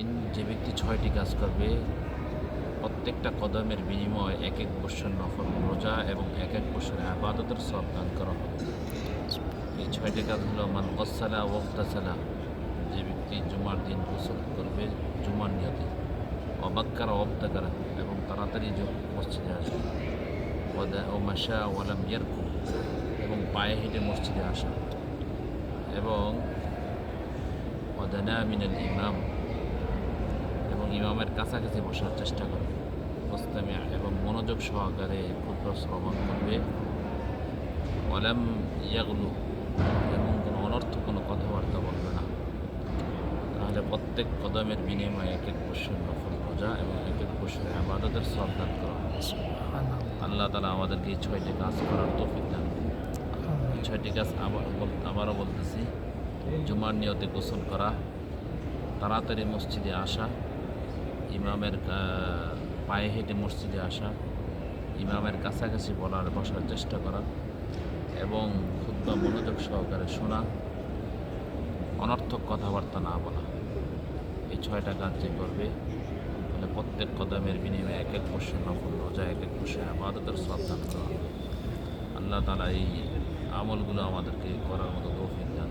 তিন যে ব্যক্তি ছয়টি কাজ করবে, প্রত্যেকটা কদমের বিনিময়ে এক এক বৎসর নফল রোজা এবং এক এক বৎসরে আবাদতের সব দান করা হবে। এই ছয়টি কাজ হলো মান গসালা ওয়াক্তাসালা যে ব্যক্তি জুমার দিন গোসল করবে জুমার নিয়তে। অবাক্কারা অবদাকারা এবং তাড়াতাড়ি মসজিদে আসবে। ও মাসা ওয়ালাম ইয়ারকু এবং পায়ে হেঁটে মসজিদে আসা। এবং ওদানা মিনাল ইমাম ইমামের কাছাকাছি বসার চেষ্টা করবে মোস্তামিয়া এবং মনোযোগ সহকারে ক্ষুদ্র শ্রবণ করবে। ওয়ালাম ইয়াগলু এবং কোনো অনর্থ কোনো কথাবার্তা বলবে না। তাহলে প্রত্যেক কদমের বিনিময়ে এক এক বৎসর নফল রোজা এবং এক এক বৎসরে আবাদতের শ্রদ্ধান করা। আল্লাহ তালা আমাদেরকে এই ছয়টি কাজ করার তৌফিক দান ছয়টি কাজ আবার আবারও বলতেছি জুমার নিয়তে গোসল করা তাড়াতাড়ি মসজিদে আসা ইমামের পায়ে হেঁটে মসজিদে আসা, ইমামের কাছাকাছি বলার, বসার চেষ্টা করা এবং ক্ষুদ্র মনোযোগ সহকারে শোনা, অনর্থক কথাবার্তা না বলা এই ছয়টা কাজ যে করবে, তাহলে প্রত্যেক কদমের বিনিময়ে এক এক বছর নফল রোজা এক এক বছর আবাদতের শ্রদ্ধা করা আল্লাহ তালা এই আমলগুলো আমাদেরকে করার মতো তৌফিক দান।